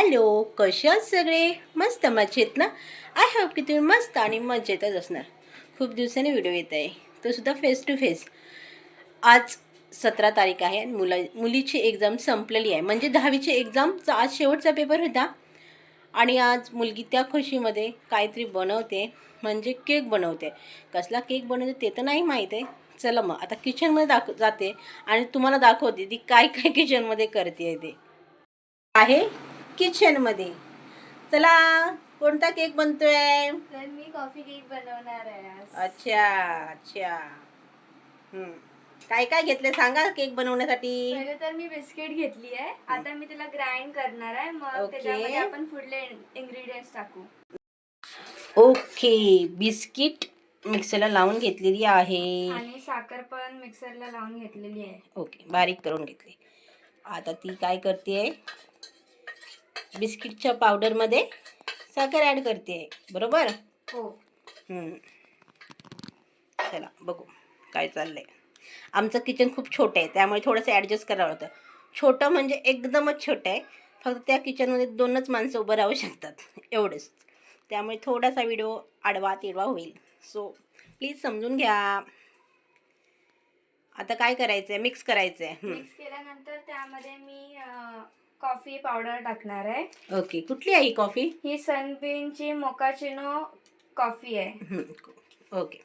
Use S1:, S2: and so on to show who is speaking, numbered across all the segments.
S1: Hello कसे आहात सगळे? मस्त मजेत ना? आय होप की तुम्ही मस्त आणि मजेतच असणार. खूप दिवसांनी व्हिडिओ येत आहे. तो सुद्धा फेस टू फेस आज सतरा तारीख आहे आणि मुला मुलीची एक्झाम संपलेली आहे. म्हणजे दहावीची एक्झामचा आज शेवटचा पेपर होता. आणि आज मुलगी त्या खुशीमध्ये काहीतरी बनवते. म्हणजे केक बनवते. कसला केक बनवते ते तर नाही माहीत आहे. चला मग आता किचनमध्ये दाखव जाते. आणि तुम्हाला दाखवते ती काय काय किचनमध्ये करते ते. आहे? किचनमध्ये चला कोणता केक बनतोय?
S2: तर मी कॉफी केक बनवणार आहे
S1: अच्छा अच्छा. हम्म. काय काय घेतले सांगा केक बनवण्यासाठी.
S2: पहिले तर मी बिस्किट घेतली आहे. आता मी तिला ग्राइंड करणार आहे. मग. त्याच्यामध्ये आपण पुढले इन्ग्रेडियंट्स टाकू.
S1: ओके बिस्किट मिक्सरला लावून घेतलेली आहे.
S2: आणि साखर पण मिक्सरला लावून घेतलेली आहे.
S1: ओके बारीक करून घेतली. आता ती काय करते? बिस्किटच्या पावडरमध्ये साखर ॲड करते. बरोबर?
S2: हो.
S1: चला बघू काय चाललंय. आमचं किचन खूप छोटं आहे त्यामुळे थोडंसं ॲडजस्ट करावं होतं. छोटं म्हणजे एकदमच छोटं आहे. फक्त त्या किचनमध्ये दोनच माणसं उभं राहू शकतात एवढंच. त्यामुळे थोडासा व्हिडिओ आडवा तिडवा होईल. सो प्लीज समजून घ्या. आता काय करायचं आहे मिक्स करायचं आहे
S2: मिक्स केल्यानंतर त्यामध्ये मी कॉफी पावडर टाकणार आहे.
S1: ओके कुठली आहे ही कॉफी?
S2: ही सनबीनची मोकाचिनो कॉफी आहे.
S1: ओके.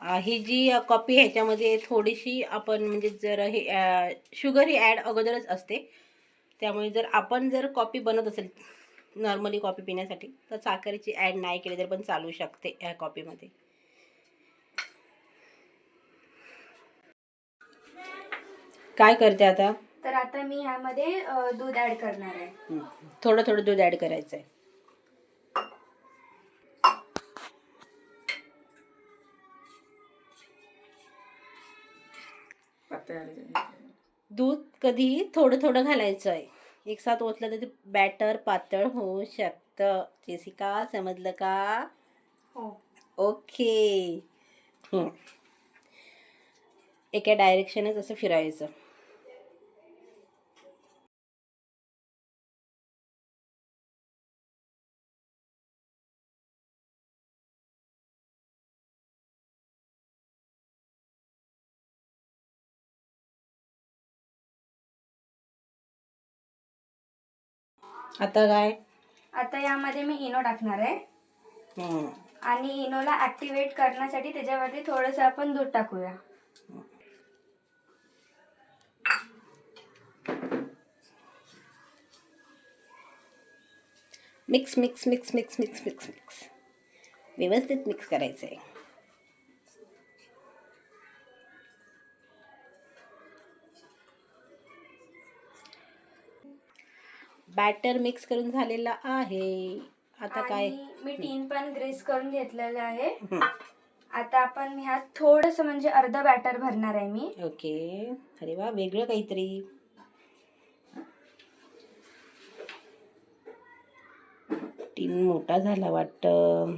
S1: अ, ही जी अ, कॉफी आहे ह्याच्यामध्ये थोडीशी आपण म्हणजे जर हे अ, शुगर ही ॲड अगोदरच असते. त्यामुळे जर आपण जर कॉफी बनत असेल नॉर्मली कॉफी पिण्यासाठी तर साखरेची ॲड नाही केली तर पण चालू शकते या कॉफीमध्ये. काय करते आता?
S2: तर आता मी ह्यामध्ये अ, दूध ऍड करणार आहे.
S1: थोडं थोडं दूध ॲड करायचं आहे दूध कधीही थोडं थोडं घालायचं आहे एक साथ ओतलं तर ते बॅटर पातळ होऊ शकतं. जेसिका समजलं का?
S2: हो.
S1: ओके. हं. एका डायरेक्शनच असं फिरायचं. आता काय?
S2: आता यामध्ये मी इनो टाकणार आहे.
S1: हं.
S2: आणि इनोला ऍक्टिवेट करण्यासाठी त्याच्यावरती थोडंसं आपण दूध टाकूया.
S1: Mix mix mix mix mix mix mix व्यवस्थित मिक्स करायचं आहे बॅटर मिक्स करून झालेला आहे. आता काय?
S2: मी टीन पण ग्रीस करून घेतलेलं आहे. आता आपण ह्यात थोडस म्हणजे अर्ध बॅटर भरणार आहे मी.
S1: ओके. अरे वा वेगळं काहीतरी. टीन मोठा झाला वाटतं.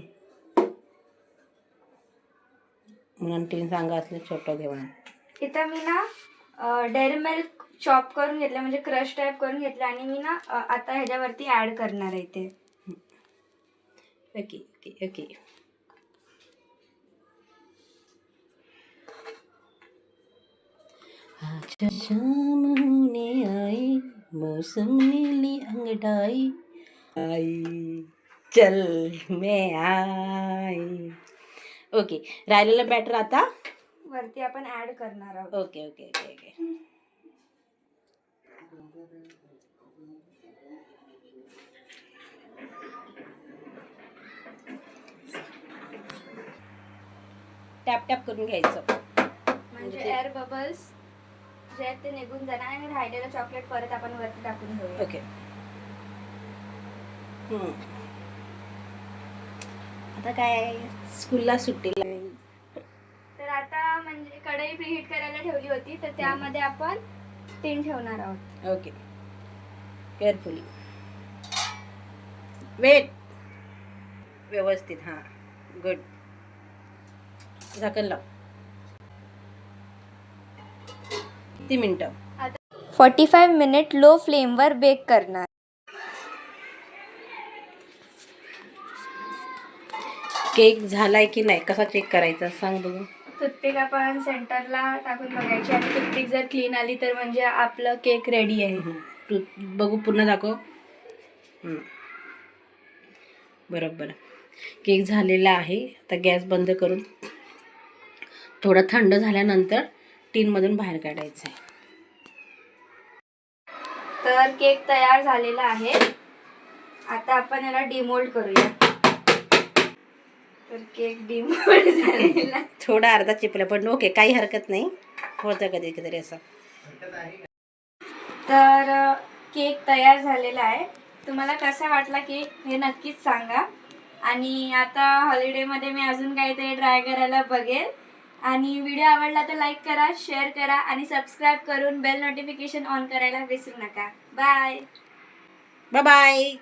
S1: म्हणून टीन सांगा असलं छोटं घेऊन
S2: इथं मी ना डेअरी मिल्क चॉप करून घेतलं म्हणजे क्रश टाईप करून घेतलं आणि मी ना अ, आता ह्याच्यावरती ऍड करणार आहे ते.
S1: ओके ओके ओके अच्छा शाम होने आई मौसम नीली अंगड़ाई आई चल मैं आई. ओके राहिलेलं बॅटर आता?
S2: वरती आपण ऍड करणार आहोत.
S1: Okay okay okay okay tap tap करून घ्यायचं.
S2: म्हणजे एअर बबल्स जे आहेत ते निघून जाणार आणि राहिलेलं चॉकलेट परत आपण वरती टाकून घेऊया.
S1: ओके. आता काय स्कूलला सुट्टीला
S2: तर आता म्हणजे कढई प्रीहीट करायला ठेवली होती तर त्यामध्ये आपण तीन ठेवणार आहोत.
S1: ओके. केअरफुली वेट व्यवस्थित हां. गुड झाकण लाव. किती मिनटं.
S2: आता फॉर्टी फाईव्ह मिनिट लो फ्लेमवर बेक करणार.
S1: केक झालाय की नाही? कसा चेक करायचा? सांग बघू.
S2: टूथपिक आपण सेंटरला टाकून बघायची आणि टूथपिक जर क्लीन आली तर म्हणजे आपलं केक रेडी आहे.
S1: तू बघू पुन्हा दाखव. बरोबर. केक झालेला आहे. आता गॅस बंद करून थोडा थंड झाल्यानंतर टीनमधून बाहेर काढायचं आहे
S2: तर केक तयार झालेला आहे. आता आपण याला डिमोल्ड करूया. तर केक झालेला.
S1: थोडा अर्धा चिपला पण ओके काही हरकत नाही. होतं कधी कधी असं.
S2: तर केक तयार झालेला आहे. तुम्हाला कसा वाटला केक हे नक्कीच सांगा. आणि आता हॉलिडेमध्ये मी अजून काहीतरी ट्राय करायला बघेल. आणि व्हिडिओ आवडला तर लाईक करा शेअर करा आणि सबस्क्राईब करून बेल नोटिफिकेशन ऑन करायला विसरू नका. बाय.
S1: Bye bye.